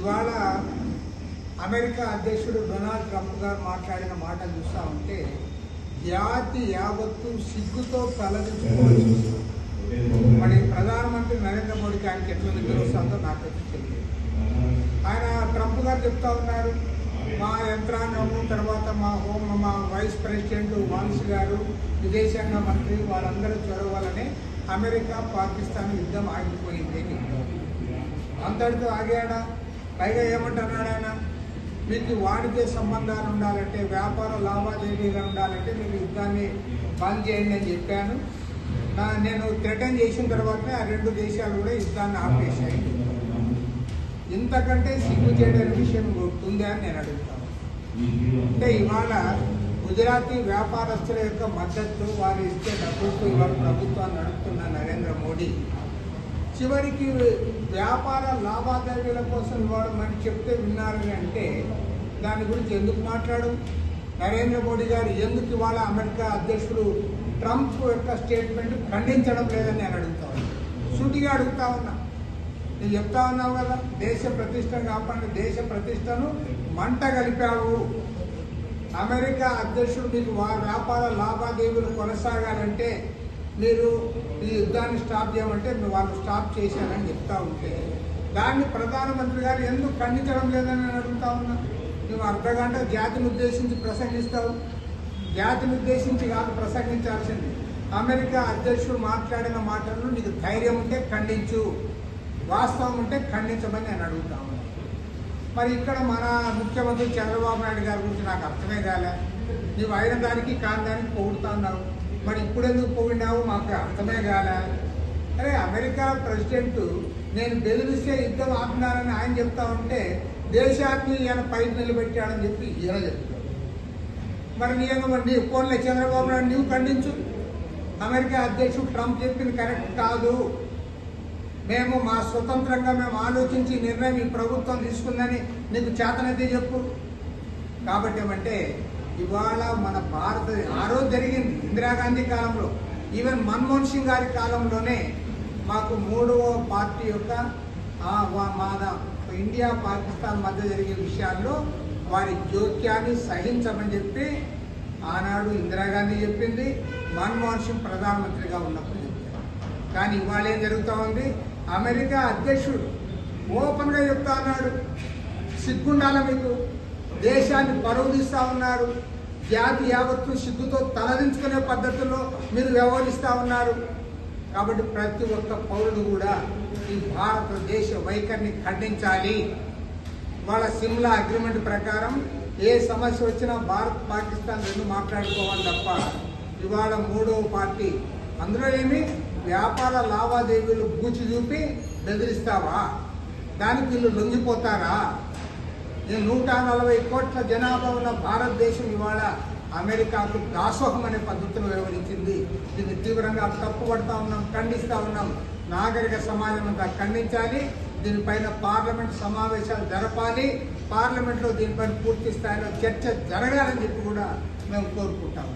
ఇవాళ అమెరికా అధ్యక్షుడు Donald Trump గారు మాట్లాడిన మాటలు చూస్తూ ఉంటే జాతి యావత్తు సిగ్గుతో తలదించుకోవాల్సి మరి ప్రధానమంత్రి నరేంద్ర మోడీకి ఆయనకి ఎట్లా నిద్ర వస్తుందో నాకైతే తెలియదు. ఆయన ట్రంప్ గారు చెప్తా ఉన్నారు మా యంత్రాంగము తర్వాత మా హోం మా వైస్ ప్రెసిడెంట్ వాన్స్ గారు విదేశాంగ మంత్రి వాళ్ళందరూ చొరవాలని అమెరికా పాకిస్తాన్ యుద్ధం ఆగిపోయింది అని. అంతటితో ఆగాడా? పైగా ఏమంటున్నాడు ఆయన? మీకు వాణిజ్య సంబంధాలు ఉండాలంటే వ్యాపార లావాదేవీలు ఉండాలంటే మీరు యుద్ధాన్ని బంద్ చేయండి అని చెప్పాను. నేను థ్రెటన్ చేసిన తర్వాతనే ఆ రెండు దేశాలు కూడా యుద్ధాన్ని ఆపేశాయి. ఇంతకంటే సిగ్గు చేయడానికి విషయం ఉందా అని నేను అడుగుతాను. అంటే ఇవాళ గుజరాతీ వ్యాపారస్తుల యొక్క మద్దతు వారు ఇచ్చే డబ్బులతో ఇవాళ ప్రభుత్వాన్ని నడుపుతున్న నరేంద్ర మోడీ చివరికి వ్యాపార లావాదేవీల కోసం వాడు మరి చెప్తే విన్నారు అంటే దాని గురించి ఎందుకు మాట్లాడు నరేంద్ర మోడీ గారు ఎందుకు ఇవాళ అమెరికా అధ్యక్షుడు ట్రంప్ యొక్క స్టేట్మెంట్ ఖండించడం లేదని నేను అడుగుతా ఉన్నా. సూటిగా అడుగుతా ఉన్నా. నేను చెప్తా ఉన్నావు కదా దేశ ప్రతిష్ట కాకుండా దేశ ప్రతిష్టను మంట కలిపావు. అమెరికా అధ్యక్షుడు మీకు వా వ్యాపార లావాదేవీలు కొనసాగాలంటే మీరు ఈ యుద్ధాన్ని స్టాప్ చేయమంటే వాళ్ళు స్టాప్ చేశారని చెప్తా ఉంటే దాన్ని ప్రధానమంత్రి గారు ఎందుకు ఖండించడం లేదని నేను అడుగుతా ఉన్నా? నువ్వు అర్ధగంట జాతిని ఉద్దేశించి ప్రసంగిస్తావు జాతిని ఉద్దేశించి కాదు ప్రసంగించాల్సింది. అమెరికా అధ్యక్షుడు మాట్లాడిన మాటలను నీకు ధైర్యం ఉంటే ఖండించు. వాస్తవం ఉంటే ఖండించమని నేను అడుగుతా ఉన్నా. మరి ఇక్కడ మన ముఖ్యమంత్రి చంద్రబాబు నాయుడు గారి గురించి నాకు అర్థమే కాలే. నీవు అయిన దానికి కాని దానికి పొగుడుతా ఉన్నావు. మరి ఇప్పుడు ఎందుకు మాకు అర్థమే కాలే. అరే అమెరికా ప్రెసిడెంట్ నేను బెదిరిస్తే యుద్ధం ఆపినారని ఆయన చెప్తా ఉంటే దేశాన్ని ఈయన పైకి నిలబెట్టాడని చెప్పి ఈయన చెప్తాడు. మరి నేను మరి నీ ఫోన్లో చంద్రబాబు నాయుడు నీవు ఖండించు? అమెరికా అధ్యక్షుడు ట్రంప్ చెప్పింది కరెక్ట్ కాదు. మేము మా స్వతంత్రంగా మేము ఆలోచించి నిర్ణయం ఈ ప్రభుత్వం తీసుకుందని నీకు చేతనైతే చెప్పు. కాబట్టి ఏమంటే ఇవాళ మన భారత ఆ రోజు జరిగింది ఇందిరాగాంధీ కాలంలో. ఈవెన్ మన్మోహన్ సింగ్ గారి కాలంలోనే మాకు మూడవ పార్టీ యొక్క ఆ, మన ఇండియా పాకిస్తాన్ మధ్య జరిగే విషయాల్లో వారి జోక్యాన్ని సహించమని చెప్పి ఆనాడు ఇందిరాగాంధీ చెప్పింది మన్మోహన్ సింగ్ ప్రధానమంత్రిగా ఉన్నప్పుడు చెప్పారు. కానీ ఇవాళ ఏం జరుగుతూ ఉంది? అమెరికా అధ్యక్షుడు ఓపెన్గా చెప్తా అన్నాడు. సిగ్గుండాల మీకు? దేశాన్ని పరువు ఉన్నారు. జాతి యావత్తు సిగ్గుతో తలదించుకునే పద్ధతుల్లో మీరు వ్యవహరిస్తూ ఉన్నారు. కాబట్టి ప్రతి ఒక్క పౌరుడు కూడా ఈ భారతదేశ వైఖరిని ఖండించాలి. వాళ్ళ సిమ్లా అగ్రిమెంట్ ప్రకారం ఏ సమస్య వచ్చినా భారత్ పాకిస్తాన్ రెండు మాట్లాడుకోవాలి తప్ప ఇవాళ మూడవ పార్టీ. అందులో ఏమి? వ్యాపార లావాదేవీలు బూచి చూపి బెదిరిస్తావా? దానికి వీళ్ళు లొంగిపోతారా? నూట నలభై కోట్ల జనాభా ఉన్న భారతదేశం ఇవాళ అమెరికాకు దాసోహం అనే పద్ధతిలో వ్యవహరించింది దీన్ని తీవ్రంగా తప్పుపడతా ఉన్నాం ఖండిస్తూ ఉన్నాం. నాగరిక సమాజం అంతా ఖండించాలి. దీనిపైన పార్లమెంట్ సమావేశాలు జరపాలి. పార్లమెంట్లో దీనిపైన పూర్తి స్థాయిలో చర్చ జరగాలని చెప్పి కూడా మేము కోరుకుంటాము